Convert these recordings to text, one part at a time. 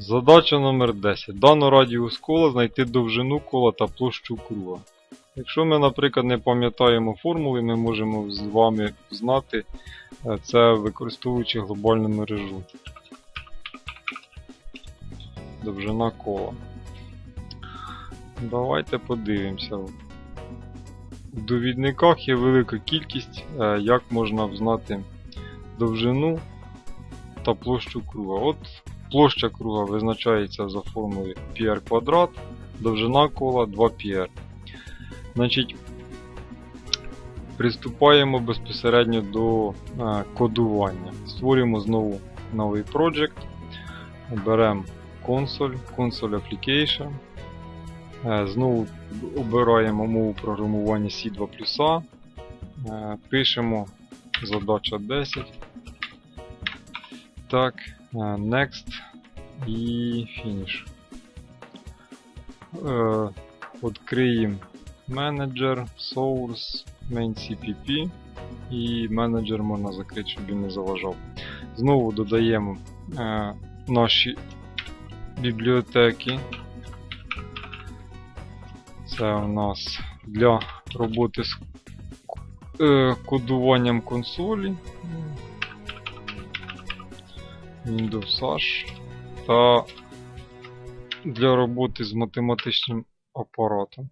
Задача номер 10. Дано радіус кола знайти довжину кола та площу круга. Якщо ми, наприклад, не пам'ятаємо формули, ми можемо з вами знати е, це використовуючи глобальну мережу. Довжина кола. Давайте подивимося. В довідниках є велика кількість, е, як можна взнати довжину та площу круга. От площа круга визначається за формулою πr квадрат, довжина кола 2πr. Значить, приступаємо безпосередньо до е, кодування. Створюємо знову новий project. Беремо консоль, console application. Е, Знову обираємо мову програмування C2 Е, Пишемо задача 10. Так, next і finish. Е, Відкриємо менеджер, source, main CPP і менеджер можна закрити, щоб він не заважав. Знову додаємо е, наші бібліотеки. Це у нас для роботи з е, кодуванням консолі. Windows H та для роботи з математичним апаратом.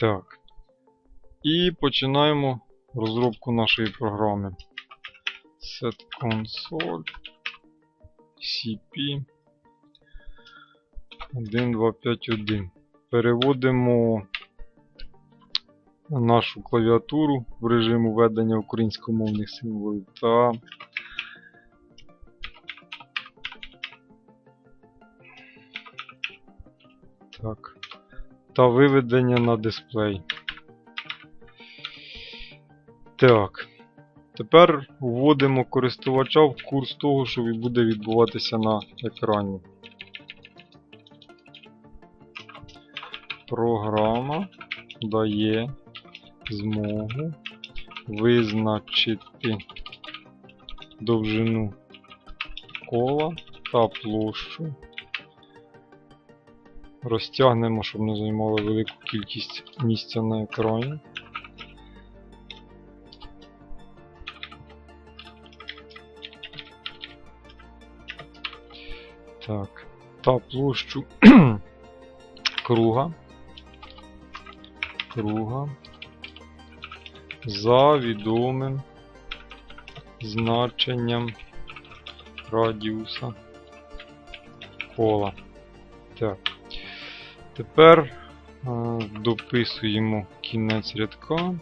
Так. І починаємо розробку нашої програми. Set console CP 1251. Переводимо нашу клавіатуру в режим введення українськомовних символів та так, та виведення на дисплей. Так. Тепер вводимо користувача в курс того, що буде відбуватися на екрані. Програма дає змогу визначити довжину кола та площу. Розтягнемо, щоб не займало велику кількість місця на екрані. Так, та площу круга. Круга за відомим значенням радіуса кола. Так. Тепер е, дописуємо кінець рядка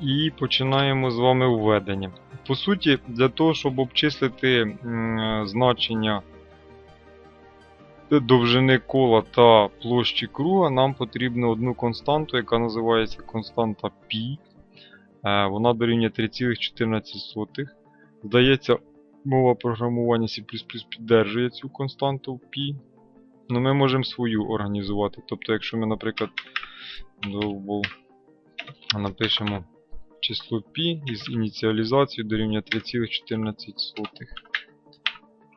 і починаємо з вами введення. По суті, для того, щоб обчислити м, значення довжини кола та площі круга, нам потрібно одну константу, яка називається константа π. Е, Вона дорівнює 3,14. Здається, мова програмування C піддержує цю константу π. Ну, ми можемо свою організувати. Тобто, якщо ми, наприклад, довбол напишемо число π із ініціалізацією дорівнює 3,14.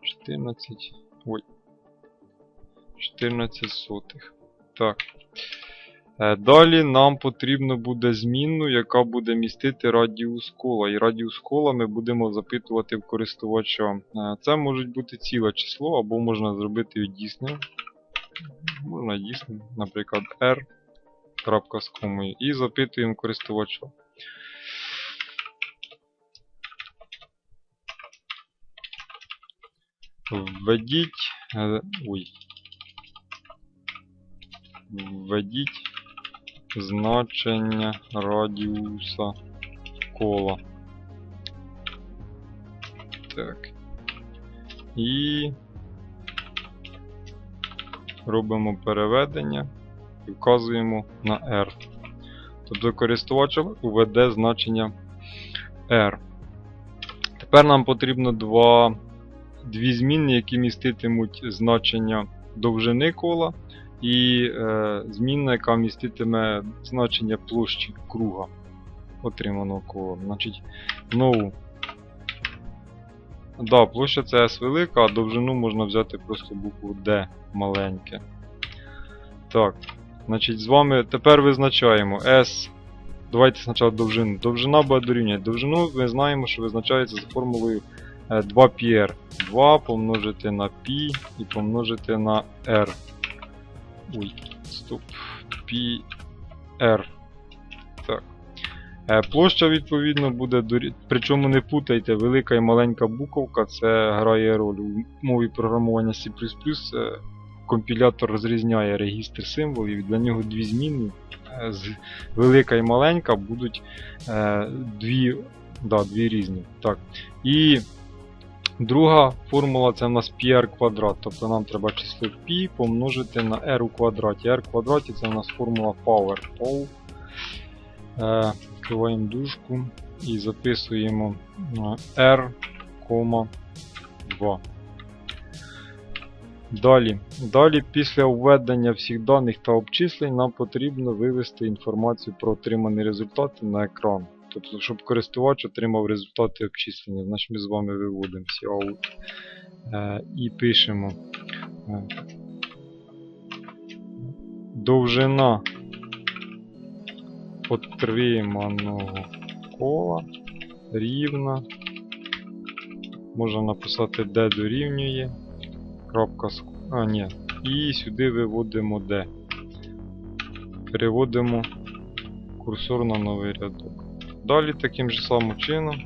14. Ой. 14 сотих. Так. Е, Далі нам потрібно буде змінну, яка буде містити радіус кола. І радіус кола ми будемо запитувати в користувача. Е, Це може бути ціле число, або можна зробити дійсним. Можна дійсним, наприклад, r. з комою. І запитуємо користувача. Введіть. е, Ой. Введіть значення радіуса кола. Так. І робимо переведення і вказуємо на R. Тобто користувач введе значення R. Тепер нам потрібно два, дві змінні, які міститимуть значення довжини кола і е, змінна, яка міститиме значення площі круга отриманого кола. Значить, знову. Да, площа це S велика, а довжину можна взяти просто букву D маленьке. Так, значить, з вами тепер визначаємо S. Давайте спочатку довжину. Довжина буде дорівнювати. Довжину ми знаємо, що визначається за формулою е, 2πr. 2 помножити на π і помножити на r. Ой, стоп. πr. Так. Е, Площа, відповідно, буде. Причому не путайте, велика і маленька буковка це грає роль. У мові програмування C. е, Компілятор розрізняє регістр символів, і для нього дві зміни. е, з- Велика і маленька будуть дві, да, дві різні. Так. І друга формула це в нас πr квадрат. Тобто нам треба число π помножити на r у квадраті. r квадраті це у нас формула power. Pol. Е, дужку і записуємо е, r, 2. Далі. Далі, після введення всіх даних та обчислень, нам потрібно вивести інформацію про отримані результати на екран. Тобто, щоб користувач отримав результати обчислення. Значить ми з вами виводимо out е, і пишемо е, довжина отриманого кола рівна. Можна написати D дорівнює. Крапка А, ні. І сюди виводимо D. Переводимо курсор на новий рядок. Далі таким же самим чином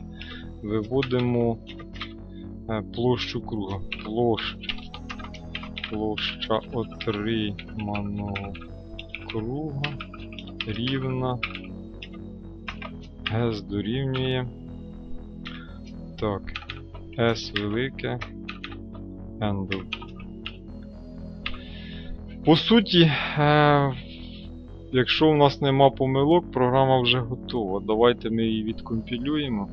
виводимо е, площу круга. Площа, площа отриманого круга рівна S дорівнює. Так. S велике. Handle. По суті, е, якщо у нас нема помилок, програма вже готова. Давайте ми її відкомпілюємо.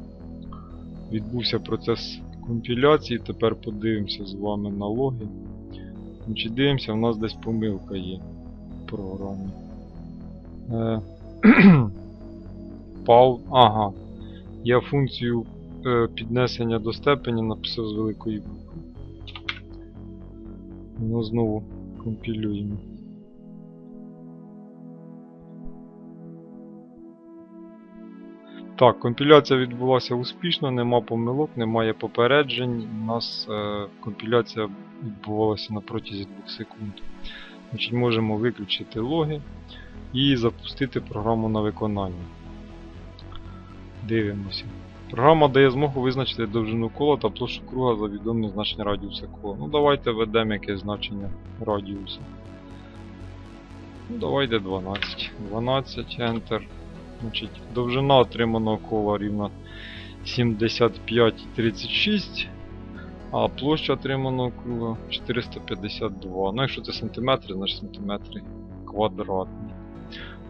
Відбувся процес компіляції, тепер подивимося з вами на логи. Значить, дивимося, у нас десь помилка є в програмі. Е, Пау. Ага. Я функцію е, піднесення до степені написав з великої букви. Ну, знову компілюємо. Так, компіляція відбулася успішно, нема помилок, немає попереджень. У нас е, компіляція відбувалася на протязі 2 секунд. Значить, можемо виключити логи і запустити програму на виконання. Дивимося. Програма дає змогу визначити довжину кола та площу круга за відоме значення радіуса кола. Ну давайте введемо якесь значення радіуса. Ну давайте 12. 12, Enter. Значить, довжина отриманого кола рівна 75,36, а площа отриманого круга 452. Ну, якщо це сантиметри, значить сантиметри квадратні.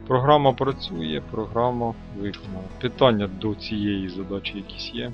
Програма працює, програма виконана. Питання до цієї задачі якісь є.